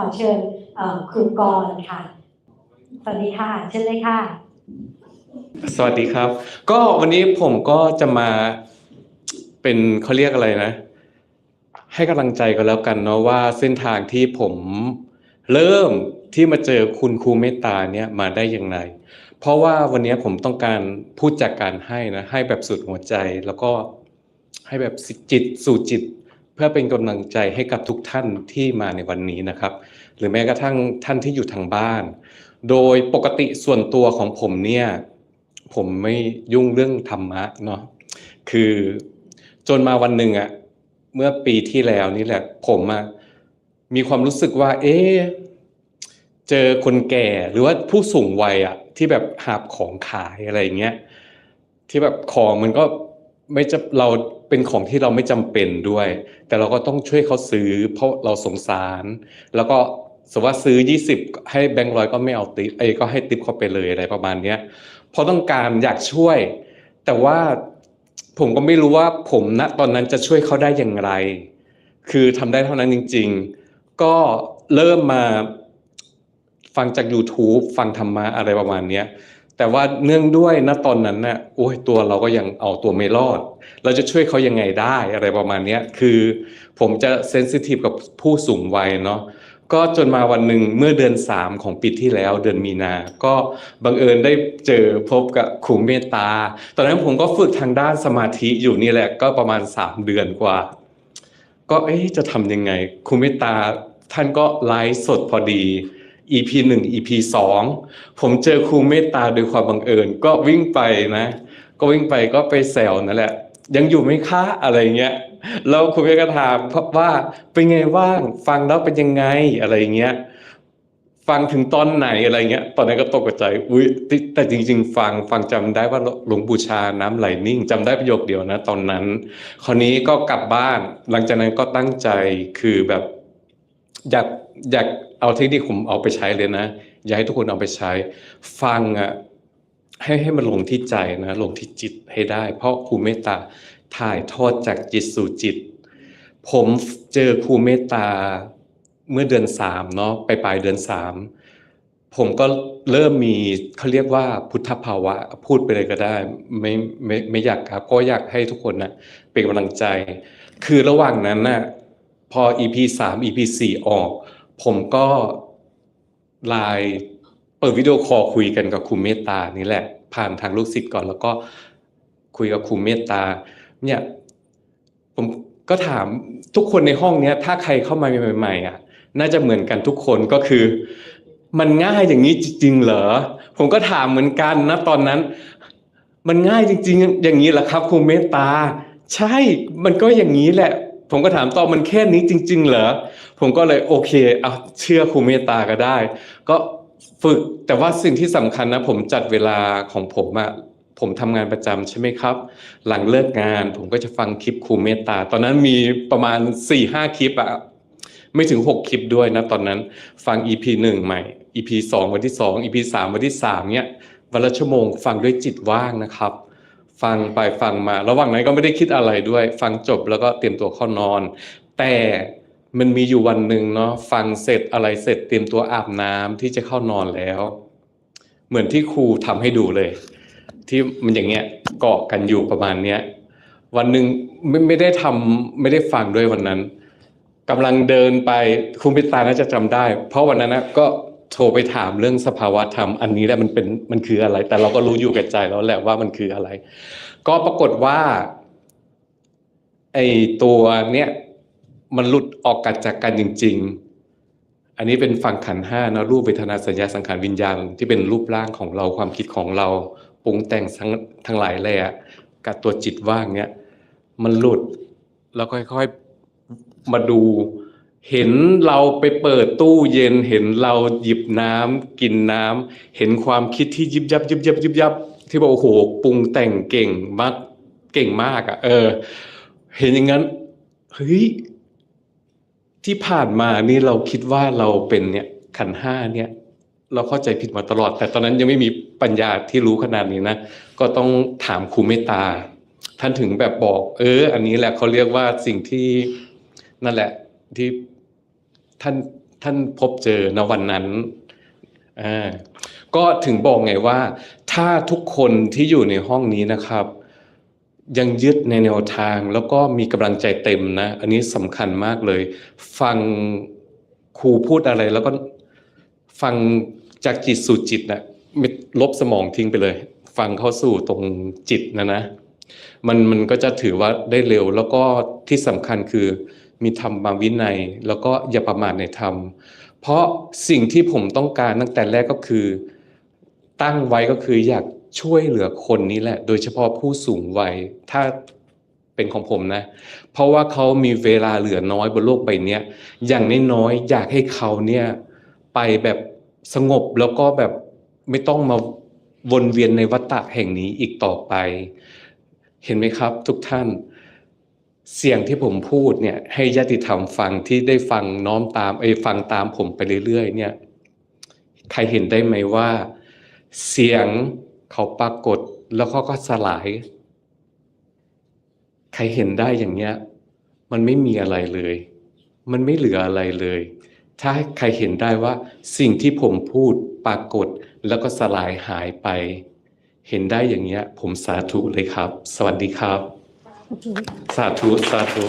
ขอเชิญครูกรณ์ค่ะ สวัสดีค่ะ เชิญเลยค่ะ สวัสดีครับ ก็วันนี้ผมก็จะมาเป็นเขาเรียกอะไรนะ ให้กำลังใจกันแล้วกันเนาะว่าเส้นทางที่ผมเริ่มที่มาเจอคุณครูเมตตาเนี่ยมาได้อย่างไร เพราะว่าวันนี้ผมต้องการพูดจากการให้นะ ให้แบบสุดหัวใจแล้วก็ให้แบบจิตสู่จิต พื่อเป็นกำลังใจให้กับทุกท่านที่มาในวันนี้นะครับ หรือแม้กระทั่งท่านที่อยู่ทางบ้าน โดยปกติส่วนตัวของผมเนี่ยผมไม่ยุ่งเรื่องธรรมะเนาะคือจนมาวันหนึ่งอะเมื่อปีที่แล้วนี่แหละ ผมอะมีความรู้สึกว่า เอ๊เจอคนแก่หรือว่าผู้สูงวัยอะที่แบบหาบของขายอะไรอย่างเงี้ยที่แบบของมันก็ไม่จะเรา เป็นของที่เราไม่จำเป็นด้วย แต่เราก็ต้องช่วยเขาซื้อ เพราะเราสงสาร แล้วก็สมมติว่าซื้อ 20 ให้แบงค์ร้อยก็ไม่เอาติปเอ้ก็ให้ติปเขาไปเลยอะไรประมาณเนี้ยเพราะต้องการอยากช่วย แต่ว่าผมก็ไม่รู้ว่าผมณตอนนั้นจะช่วยเขาได้อย่างไร คือทำได้เท่านั้นจริง ๆ ก็เริ่มมาฟังจาก YouTube ฟังธรรมะอะไรประมาณเนี้ย แต่ว่าเนื่องด้วยณตอนนั้นน่ะโอ้ยตัวเราก็ยังเอาตัวไม่รอด เราจะช่วยเขายังไงได้อะไรประมาณนี้คือ ผมจะเซนซิทีฟกับผู้สูงวัยเนาะก็จนมาวันหนึ่งเมื่อเดือนสามของปีที่แล้วเดือนมีนา ก็บังเอิญได้เจอพบกับครูเมตตา ตอนนั้นผมก็ฝึกทางด้านสมาธิอยู่นี่แหละก็ประมาณสามเดือนกว่า ก็เอ๊ะจะทำยังไงครูเมตตาท่านก็ไลฟ์สดพอดี EP หนึ่ง EP สองผมเจอครูเมตตาโดยความบังเอิญ ก็วิ่งไปนะ ก็วิ่งไปก็ไปแซวนั่นแหละ ยังอยู่ไหมคะอะไรเงี้ยแล้วครูเมตก็ถามว่าเป็นไงว่างฟังแล้วเป็นยังไงอะไรเงี้ยฟังถึงตอนไหนอะไรเงี้ย ตอนนั้นก็ตกใจ อุ้ยแต่แต่จริง ๆ ฟังฟังจำได้ว่าหลวงปู่ชาน้ำไหลนิ่งจำได้ประโยคเดียวนะ ตอนนั้น คราวนี้ก็กลับบ้าน หลังจากนั้นก็ตั้งใจคือแบบ อยากอยากเอาเทคนิคผมเอาไปใช้เลยนะ อยากให้ทุกคนเอาไปใช้ ฟังอะให้ให้มันลงที่ใจนะลงที่จิตให้ได้ เพราะครูเมตตาถ่ายทอดจากจิตสู่จิต ผมเจอครูเมตตาเมื่อเดือนสามเนาะไปปลายเดือนสามผมก็เริ่มมีเขาเรียกว่าพุทธภาวะพูดไปเลยก็ได้ ไม่ไม่ไม่อยากครับก็อยากให้ทุกคนนะเป็นกำลังใจ คือระหว่างนั้นน่ะ พอ EP สาม EP สี่ออก ผมก็ไลน์เปิดวิดีโอคอลคุยกันกับครูเมตตานี่แหละ ผ่านทางลูกศิษย์ก่อนแล้วก็คุยกับครูเมตตา เนี่ยผมก็ถามทุกคนในห้องเนี้ย ถ้าใครเข้ามาใหม่ๆอะ น่าจะเหมือนกันทุกคนก็คือ มันง่ายอย่างนี้จริงๆเหรอ ผมก็ถามเหมือนกันนะตอนนั้น มันง่ายจริง ๆ อย่างนี้เหรอครับครูเมตตา ใช่มันก็อย่างนี้แหละ ผมก็ถามต่อมันแค่นี้จริง ๆ เหรอ ผมก็เลยโอเคเอาเชื่อครูเมตตาก็ได้ ก็ฝึกแต่ว่าสิ่งที่สำคัญนะ ผมจัดเวลาของผมอะผมทำงานประจำใช่ไหมครับ หลังเลิกงานผมก็จะฟังคลิปครูเมตตา ตอนนั้นมีประมาณ4ี่ห้าคลิปอะไม่ถึง 6 คลิปด้วยนะตอนนั้น ฟัง EP หนึ่งใหม่ EP สองวันที่สอง EP สามวันที่สามเนี่ยวันละชั่วโมงฟังด้วยจิตว่างนะครับ ฟังไปฟังมา ระหว่างนั้นก็ไม่ได้คิดอะไรด้วย ฟังจบแล้วก็เตรียมตัวเข้านอน แต่มันมีอยู่วันหนึ่งเนาะฟังเสร็จอะไรเสร็จเตรียมตัวอาบน้ำที่จะเข้านอนแล้ว เหมือนที่ครูทำให้ดูเลย ที่มันอย่างเงี้ยเกาะกันอยู่ประมาณเนี้ยวันหนึ่งไม่ไม่ได้ทำไม่ได้ฟังด้วยวันนั้นกำลังเดินไปครูพิตาน่าจะจำได้ เพราะวันนั้นนะก็ โทรไปถามเรื่องสภาวะธรรมอันนี้แหละมันเป็นมันคืออะไร แต่เราก็รู้อยู่กับใจแล้วแหละว่ามันคืออะไร ก็ปรากฏว่าไอตัวเนี้ยมันหลุดออกกัดจากกันจริง ๆ อันนี้เป็นฝั่งขันห้านะรูปเวทนาสัญญาสังขารวิญญาณที่เป็นรูปร่างของเราความคิดของเราปรุงแต่งทั้งทั้งหลายแหละกับตัวจิตว่างเนี้ยมันหลุดแล้วค่อยๆมาดู เห็นเราไปเปิดตู้เย็น เห็นเราหยิบน้ำกินน้ำเห็นความคิดที่ยิบยับยิบยับยิบยับ ที่บอกโอ้โหปรุงแต่งเก่งมากเก่งมากอะ่ะ เออ เห็นอย่างนั้นเฮ้ยที่ผ่านมานี่เราคิดว่าเราเป็นเนี่ยขันห้าเนี่ย เราเข้าใจผิดมาตลอด แต่ตอนนั้นยังไม่มีปัญญาที่รู้ขนาดนี้นะก็ต้องถามครูเมตตา ท่านถึงแบบบอก เออ อันนี้แหละเขาเรียกว่าสิ่งที่นั่นแหละที่ ท่านท่านพบเจอในวันนั้นอ่าก็ถึงบอกไงว่า ถ้าทุกคนที่อยู่ในห้องนี้นะครับ ยังยึดในแนวทางแล้วก็มีกำลังใจเต็มนะ อันนี้สำคัญมากเลย ฟังครูพูดอะไรแล้วก็ฟังจากจิตสู่จิตนะไม่ลบสมองทิ้งไปเลย ฟังเข้าสู่ตรงจิตนะนะ มันมันก็จะถือว่าได้เร็วแล้วก็ที่สำคัญคือ มีธรรมวินัย แล้วก็อย่าประมาทในธรรม เพราะสิ่งที่ผมต้องการตั้งแต่แรกก็คือ ตั้งไว้ก็คืออยากช่วยเหลือคนนี้แหละ โดยเฉพาะผู้สูงวัยถ้าเป็นของผมนะ เพราะว่าเขามีเวลาเหลือน้อยบนโลกใบนี้อย่างน้อยๆอยากให้เขาเนี่ยไปแบบสงบแล้วก็แบบไม่ต้องมาวนเวียนในวัฏฏะแห่งนี้อีกต่อไป เห็นไหมครับทุกท่าน เสียงที่ผมพูดเนี่ยให้ญาติธรรมฟังที่ได้ฟังน้อมตามไอ้ฟังตามผมไปเรื่อยๆเนี่ยใครเห็นได้ไหมว่า เสียงเขาปรากฏแล้วเขาก็สลาย ใครเห็นได้อย่างเงี้ย มันไม่มีอะไรเลย มันไม่เหลืออะไรเลย ถ้าใครเห็นได้ว่า สิ่งที่ผมพูดปรากฏแล้วก็สลายหายไป เห็นได้อย่างเงี้ย ผมสาธุเลยครับ สวัสดีครับ สาธุ สาธุ